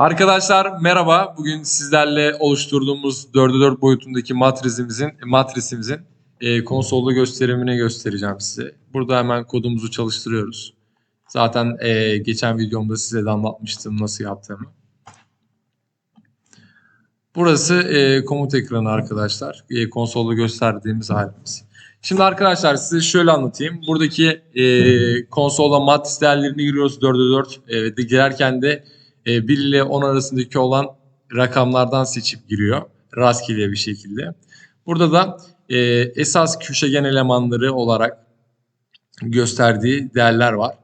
Arkadaşlar merhaba. Bugün sizlerle oluşturduğumuz 4'e 4 boyutundaki matrisimizin matrisimizin e, konsolda gösterimini göstereceğim size. Burada hemen kodumuzu çalıştırıyoruz. Zaten e, geçen videomda size de anlatmıştım nasıl yaptığımı. Burası e, komut ekranı arkadaşlar. E, konsolda gösterdiğimiz halimiz. Şimdi arkadaşlar size şöyle anlatayım. Buradaki e, konsolda matris değerlerini giriyoruz 4'e 4. E, girerken de e, 1 ile 10 arasındaki olan rakamlardan seçip giriyor. Rastgele bir şekilde. Burada da e, esas köşegen elemanları olarak gösterdiği değerler var.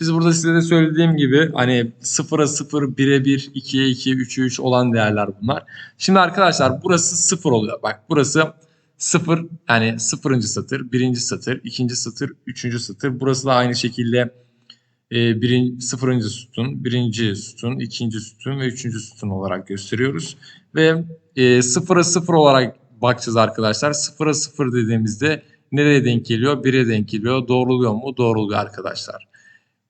Biz burada size de söylediğim gibi hani 0'a 0, 1'e 1, 2'ye 2, 3'e 3 olan değerler bunlar. Şimdi arkadaşlar burası 0 oluyor. Bak burası 0 yani 0. satır, 1. satır, 2. satır, 3. satır. Burası da aynı şekilde e, birin, 0. sütun, 1. sütun, 2. sütun ve 3. sütun olarak gösteriyoruz. Ve e, 0'a 0 olarak bakacağız arkadaşlar. 0'a 0 dediğimizde nereye denk geliyor? 1'e denk geliyor. Doğruluyor mu? Doğruluyor arkadaşlar.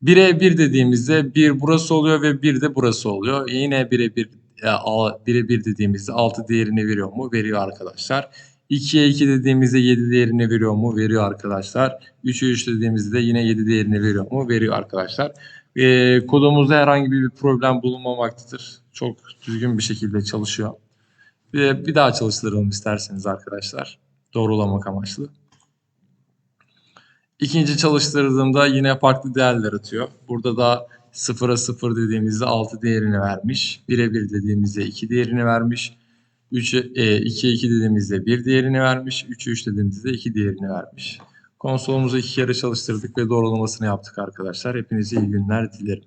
1'e 1 dediğimizde 1 burası oluyor ve 1 de burası oluyor. Yine 1'e 1 1'e 1 dediğimizde 6 değerini veriyor mu? Veriyor arkadaşlar. 2'ye 2 dediğimizde 7 değerini veriyor mu? Veriyor arkadaşlar. 3'e 3 dediğimizde yine 7 değerini veriyor mu? Veriyor arkadaşlar. Ee, kodumuzda herhangi bir problem bulunmamaktadır. Çok düzgün bir şekilde çalışıyor. Bir, bir daha çalıştıralım isterseniz arkadaşlar. Doğrulamak amaçlı. İkinci çalıştırdığımda yine farklı değerler atıyor. Burada da 0'a 0 dediğimizde 6 değerini vermiş. 1'e 1 dediğimizde 2 değerini vermiş. 3'e 2'ye 2 dediğimizde 1 değerini vermiş. 3'e 3 dediğimizde 2 değerini vermiş. Konsolumuzu iki kere çalıştırdık ve doğrulamasını yaptık arkadaşlar. Hepinize iyi günler dilerim.